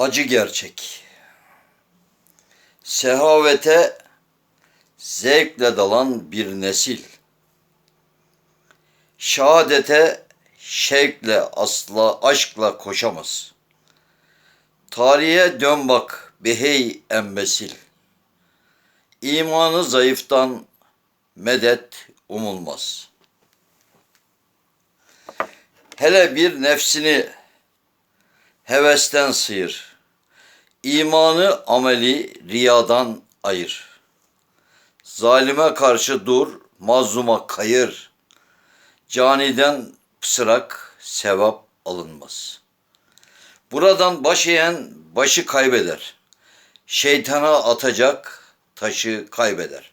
Acı gerçek. Sehavete zevkle dalan bir nesil. Şehadete şevkle asla aşkla koşamaz. Tarihe dön bak behey embesil. İmanı zayıftan medet umulmaz. Hele bir nefsini hevesten sıyır. İmanı ameli riyadan ayır. Zalime karşı dur, mazluma kayır. Caniden pısırak sevap alınmaz. Buradan baş eğen başı kaybeder. Şeytana atacak taşı kaybeder.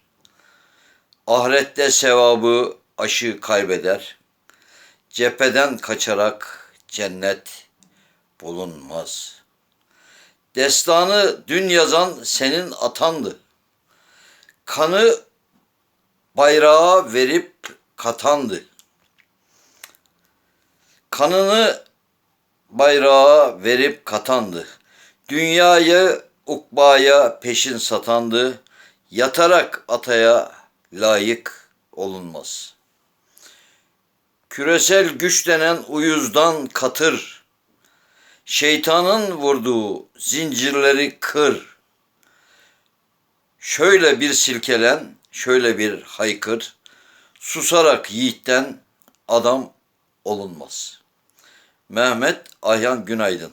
Ahirette sevabı aşı kaybeder. Cepheden kaçarak cennet bulunmaz. Destanı dün yazan senin atandı. Kanı bayrağa verip katandı. Kanını bayrağa verip katandı. Dünyayı ukbaya peşin satandı. Yatarak ataya layık olunmaz. Küresel güç denen uyuzdan katır. Şeytanın vurduğu zincirleri kır. Şöyle bir silkelen, şöyle bir haykır. Susarak yiğitten adam olunmaz. Mehmet Ayhan Günaydın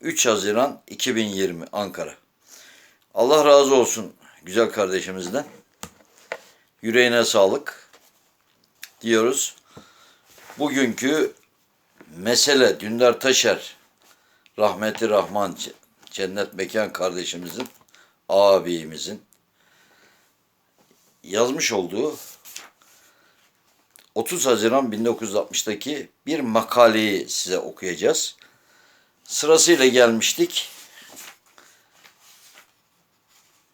3 Haziran 2020 Ankara Allah razı olsun güzel kardeşimizden. Yüreğine sağlık diyoruz. Bugünkü mesele Dündar Taşer rahmeti Rahman cennet mekan kardeşimizin abimizin yazmış olduğu 30 Haziran 1960'daki bir makaleyi size okuyacağız. Sırasıyla gelmiştik.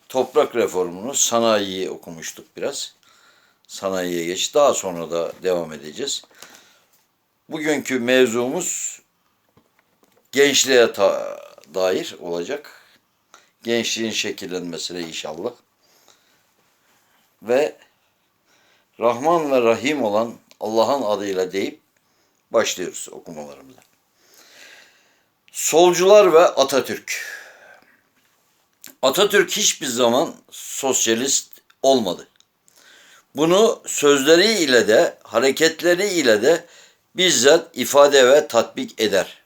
Toprak reformunu, sanayiyi okumuştuk biraz. Sanayiye geç. Daha sonra da devam edeceğiz. Bugünkü mevzumuz gençliğe dair olacak. Gençliğin şekillenmesine inşallah. Ve Rahman ve Rahim olan Allah'ın adıyla deyip başlıyoruz okumalarımıza. Solcular ve Atatürk. Atatürk hiçbir zaman sosyalist olmadı. Bunu sözleri ile de hareketleri ile de bizzat ifade ve tatbik eder.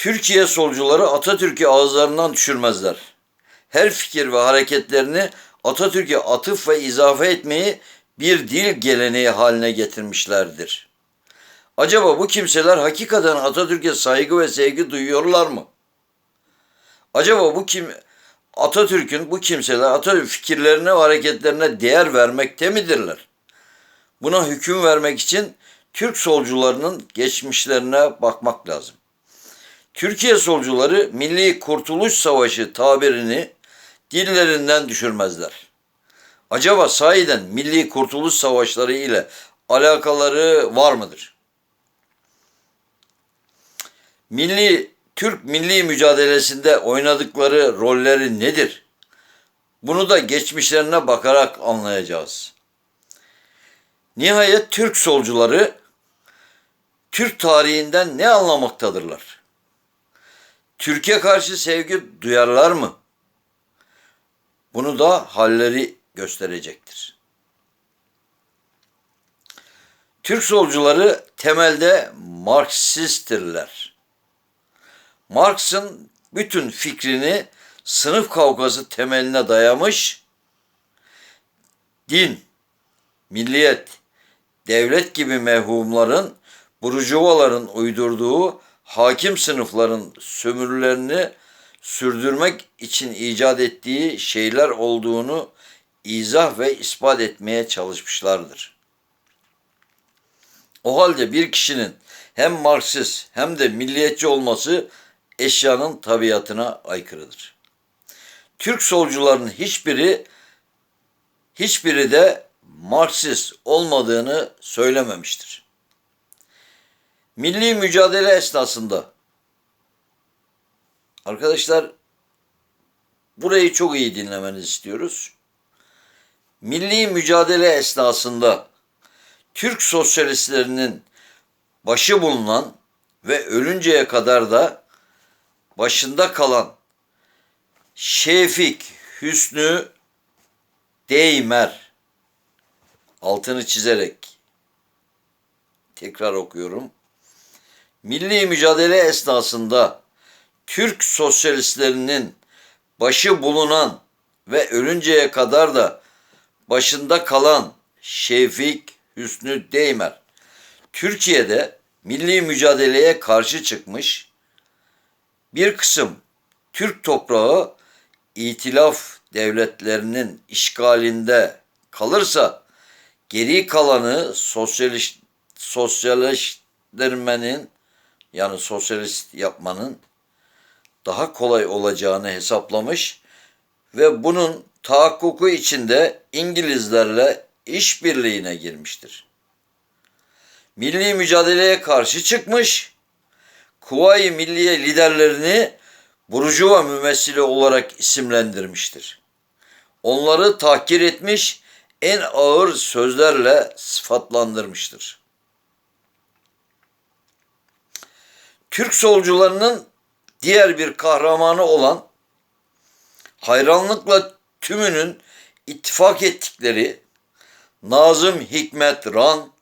Türkiye solcuları Atatürk'ü ağızlarından düşürmezler. Her fikir ve hareketlerini Atatürk'e atıf ve izafe etmeyi bir dil geleneği haline getirmişlerdir. Acaba bu kimseler hakikaten Atatürk'e saygı ve sevgi duyuyorlar mı? Acaba bu kim Atatürk'ün bu kimseler Atatürk fikirlerine ve hareketlerine değer vermekte midirler? Buna hüküm vermek için Türk solcularının geçmişlerine bakmak lazım. Türkiye solcuları Milli Kurtuluş Savaşı tabirini dillerinden düşürmezler. Acaba sahiden Milli Kurtuluş Savaşları ile alakaları var mıdır? Milli Türk milli mücadelesinde oynadıkları rolleri nedir? Bunu da geçmişlerine bakarak anlayacağız. Nihayet Türk solcuları Türk tarihinden ne anlamaktadırlar? Türkiye karşı sevgi duyarlar mı? Bunu da halleri gösterecektir. Türk solcuları temelde Marksisttirler. Marx'ın bütün fikrini sınıf kavgası temeline dayamış, din, milliyet, devlet gibi mevhumların, burjuvaların uydurduğu hakim sınıfların sömürülerini sürdürmek için icat ettiği şeyler olduğunu izah ve ispat etmeye çalışmışlardır. O halde bir kişinin hem Marksist hem de milliyetçi olması eşyanın tabiatına aykırıdır. Türk solcuların hiçbiri hiçbiri de Marksist olmadığını söylememiştir. Milli mücadele esnasında Arkadaşlar burayı çok iyi dinlemenizi istiyoruz. Milli mücadele esnasında Türk sosyalistlerinin başı bulunan ve ölünceye kadar da başında kalan Şefik Hüsnü Değmer altını çizerek tekrar okuyorum. Milli mücadele esnasında Türk sosyalistlerinin başı bulunan ve ölünceye kadar da başında kalan Şefik Hüsnü Değmer Türkiye'de milli mücadeleye karşı çıkmış bir kısım Türk toprağı itilaf devletlerinin işgalinde kalırsa geri kalanı sosyalist sosyalleştirmenin yani sosyalist yapmanın daha kolay olacağını hesaplamış ve bunun tahakkuku içinde İngilizlerle işbirliğine girmiştir. Milli mücadeleye karşı çıkmış, Kuvayi Milliye liderlerini Burjuva mümessili olarak isimlendirmiştir. Onları tahkir etmiş, en ağır sözlerle sıfatlandırmıştır. Türk solcularının diğer bir kahramanı olan hayranlıkla tümünün ittifak ettikleri Nazım Hikmet Ran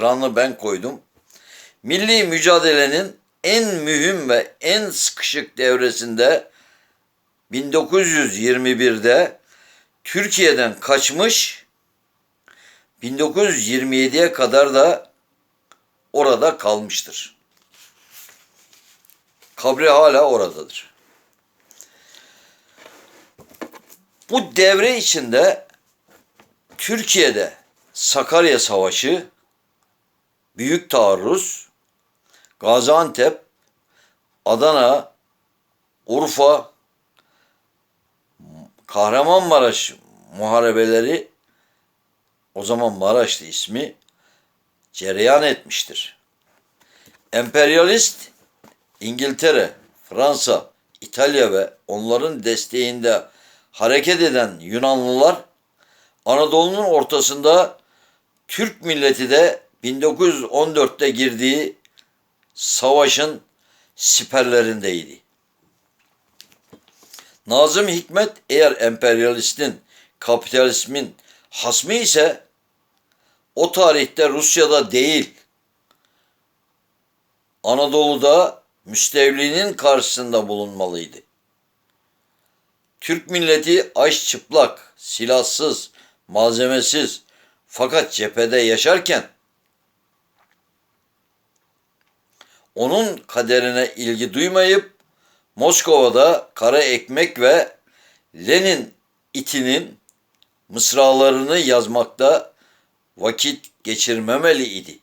Ran'ı ben koydum. Milli mücadelenin en mühim ve en sıkışık devresinde 1921'de Türkiye'den kaçmış 1927'ye kadar da orada kalmıştır. Kabri hala oradadır. Bu devre içinde Türkiye'de Sakarya Savaşı, Büyük Taarruz, Gaziantep, Adana, Urfa, Kahramanmaraş muharebeleri o zaman Maraş'tı ismi cereyan etmiştir. Emperyalist İngiltere, Fransa, İtalya ve onların desteğinde hareket eden Yunanlılar Anadolu'nun ortasında Türk milleti de 1914'te girdiği savaşın siperlerindeydi. Nazım Hikmet eğer emperyalistin, kapitalizmin hasmı ise o tarihte Rusya'da değil, Anadolu'da müstevlinin karşısında bulunmalıydı. Türk milleti aç çıplak, silahsız, malzemesiz fakat cephede yaşarken onun kaderine ilgi duymayıp Moskova'da kara ekmek ve Lenin itinin mısralarını yazmakta vakit geçirmemeli idi.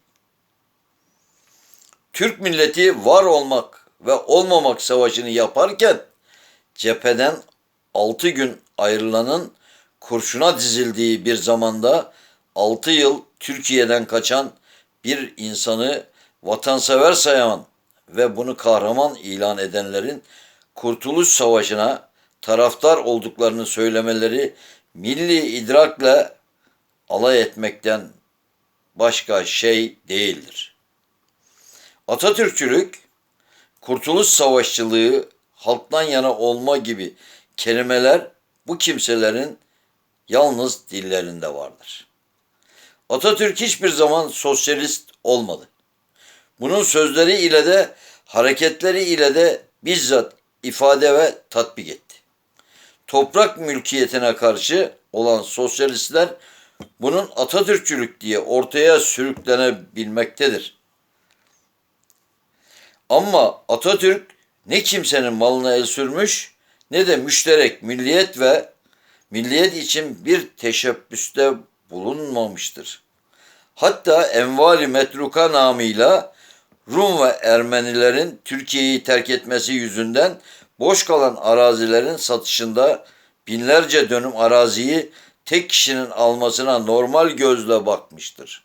Türk milleti var olmak ve olmamak savaşını yaparken cepheden altı gün ayrılanın kurşuna dizildiği bir zamanda altı yıl Türkiye'den kaçan bir insanı vatansever sayan ve bunu kahraman ilan edenlerin Kurtuluş Savaşı'na taraftar olduklarını söylemeleri milli idrakla alay etmekten başka şey değildir. Atatürkçülük, Kurtuluş Savaşçılığı, halktan yana olma gibi kelimeler bu kimselerin yalnız dillerinde vardır. Atatürk hiçbir zaman sosyalist olmadı. Bunun sözleri ile de hareketleri ile de bizzat ifade ve tatbik etti. Toprak mülkiyetine karşı olan sosyalistler bunun Atatürkçülük diye ortaya sürüklenebilmektedir. Ama Atatürk ne kimsenin malına el sürmüş ne de müşterek milliyet ve milliyet için bir teşebbüste bulunmamıştır. Hatta envali metruka namıyla Rum ve Ermenilerin Türkiye'yi terk etmesi yüzünden boş kalan arazilerin satışında binlerce dönüm araziyi tek kişinin almasına normal gözle bakmıştır.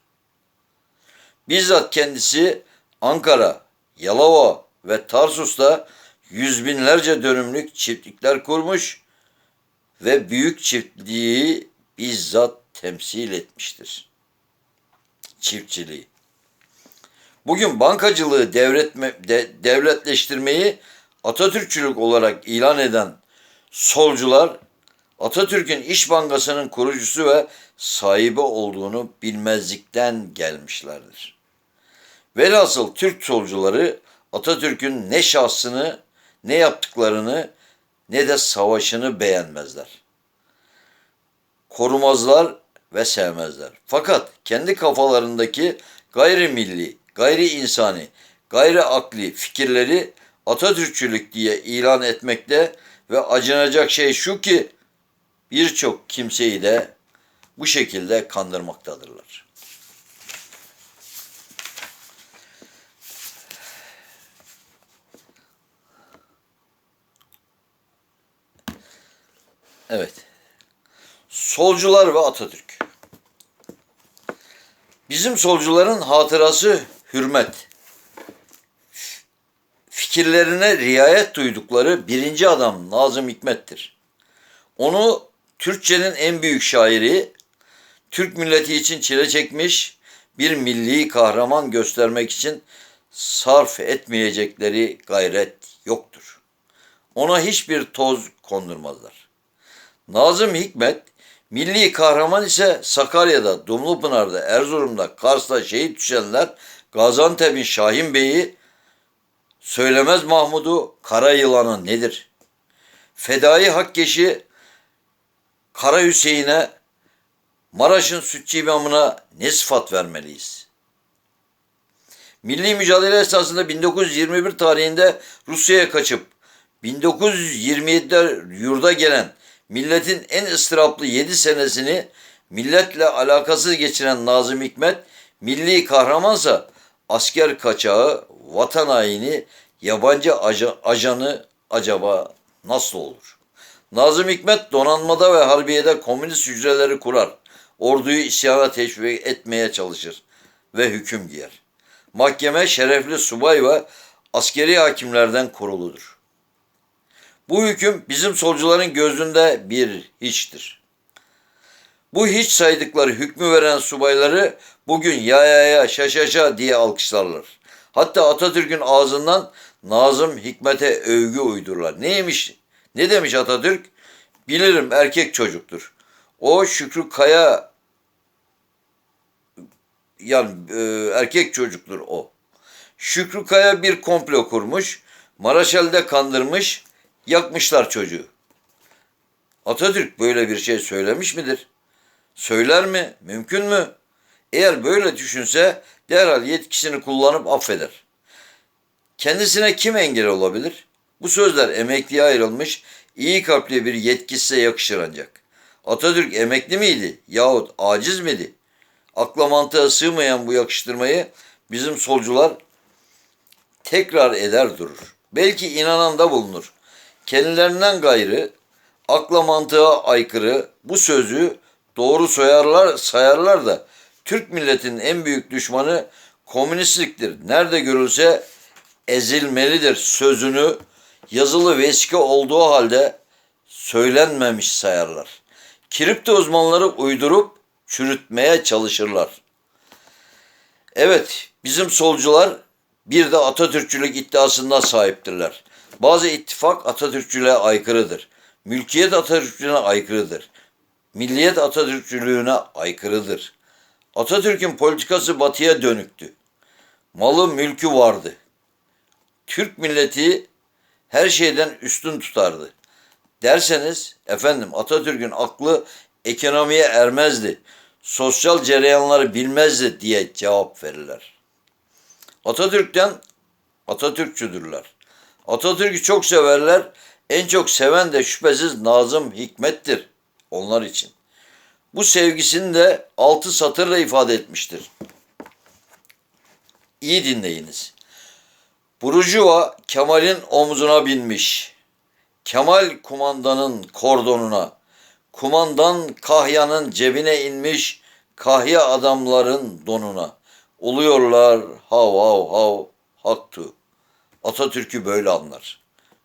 Bizzat kendisi Ankara, Yalova ve Tarsus'ta yüz binlerce dönümlük çiftlikler kurmuş ve büyük çiftliği bizzat temsil etmiştir. Çiftçiliği. Bugün bankacılığı devretme, de, devletleştirmeyi Atatürkçülük olarak ilan eden solcular Atatürk'ün İş Bankası'nın kurucusu ve sahibi olduğunu bilmezlikten gelmişlerdir. Velhasıl Türk solcuları Atatürk'ün ne şahsını, ne yaptıklarını, ne de savaşını beğenmezler. Korumazlar ve sevmezler. Fakat kendi kafalarındaki gayrimilli, gayri insani, gayri akli fikirleri Atatürkçülük diye ilan etmekte ve acınacak şey şu ki birçok kimseyi de bu şekilde kandırmaktadırlar. Evet. Solcular ve Atatürk. Bizim solcuların hatırası hürmet. Fikirlerine riayet duydukları birinci adam Nazım Hikmet'tir. Onu Türkçenin en büyük şairi, Türk milleti için çile çekmiş bir milli kahraman göstermek için sarf etmeyecekleri gayret yoktur. Ona hiçbir toz kondurmazlar. Nazım Hikmet, milli kahraman ise Sakarya'da, Dumlupınar'da, Erzurum'da, Kars'ta şehit düşenler, Gaziantep'in Şahin Bey'i, Söylemez Mahmud'u, Kara Yılan'ı nedir? Fedai Hakkeş'i, Kara Hüseyin'e, Maraş'ın Sütçü İmamı'na ne sıfat vermeliyiz? Milli mücadele esasında 1921 tarihinde Rusya'ya kaçıp 1927'de yurda gelen milletin en ıstıraplı 7 senesini milletle alakasız geçiren Nazım Hikmet milli kahramansa asker kaçağı, vatan haini, yabancı aja- ajanı acaba nasıl olur? Nazım Hikmet donanmada ve harbiyede komünist hücreleri kurar. Orduyu isyana teşvik etmeye çalışır ve hüküm giyer. Mahkeme şerefli subay ve askeri hakimlerden kuruludur. Bu hüküm bizim solcuların gözünde bir hiçtir. Bu hiç saydıkları hükmü veren subayları bugün ya ya ya şa şa şa diye alkışlarlar. Hatta Atatürk'ün ağzından Nazım Hikmet'e övgü uydururlar. Neymiş? Ne demiş Atatürk? Bilirim erkek çocuktur. O Şükrü Kaya yani e, erkek çocuktur o. Şükrü Kaya bir komplo kurmuş. Maraşel'de kandırmış. Yakmışlar çocuğu. Atatürk böyle bir şey söylemiş midir? Söyler mi? Mümkün mü? Eğer böyle düşünse derhal yetkisini kullanıp affeder. Kendisine kim engel olabilir? Bu sözler emekliye ayrılmış, iyi kalpli bir yetkisize yakışır ancak. Atatürk emekli miydi yahut aciz miydi? Akla mantığa sığmayan bu yakıştırmayı bizim solcular tekrar eder durur. Belki inanan da bulunur. Kendilerinden gayrı, akla mantığa aykırı bu sözü doğru sayarlar, sayarlar da Türk milletinin en büyük düşmanı komünistliktir. Nerede görülse ezilmelidir sözünü yazılı vesika olduğu halde söylenmemiş sayarlar. Kripto uzmanları uydurup çürütmeye çalışırlar. Evet, bizim solcular bir de Atatürkçülük iddiasında sahiptirler. Bazı ittifak Atatürkçülüğe aykırıdır. Mülkiyet Atatürkçülüğüne aykırıdır. Milliyet Atatürkçülüğüne aykırıdır. Atatürk'ün politikası batıya dönüktü. Malı mülkü vardı. Türk milleti her şeyden üstün tutardı. Derseniz efendim Atatürk'ün aklı ekonomiye ermezdi. Sosyal cereyanları bilmezdi diye cevap verirler. Atatürk'ten Atatürkçüdürler. Atatürk'ü çok severler. En çok seven de şüphesiz Nazım Hikmet'tir onlar için. Bu sevgisini de altı satırla ifade etmiştir. İyi dinleyiniz. Burjuva Kemal'in omzuna binmiş. Kemal kumandanın kordonuna. Kumandan Kahya'nın cebine inmiş. Kahya adamların donuna. Oluyorlar hav hav hav haktu. Atatürk'ü böyle anlar.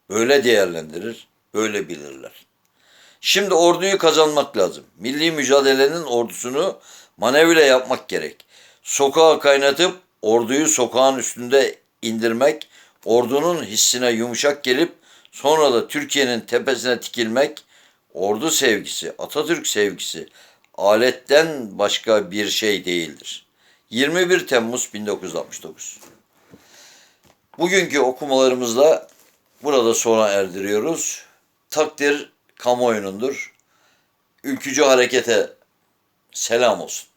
Böyle değerlendirir, böyle bilirler. Şimdi orduyu kazanmak lazım. Milli mücadelenin ordusunu manevra yapmak gerek. Sokağa kaynatıp orduyu sokağın üstünde indirmek, ordunun hissine yumuşak gelip sonra da Türkiye'nin tepesine tikilmek, ordu sevgisi, Atatürk sevgisi aletten başka bir şey değildir. 21 Temmuz 1969 Bugünkü okumalarımızda burada sona erdiriyoruz. Takdir kamuoyunundur. Ülkücü harekete selam olsun.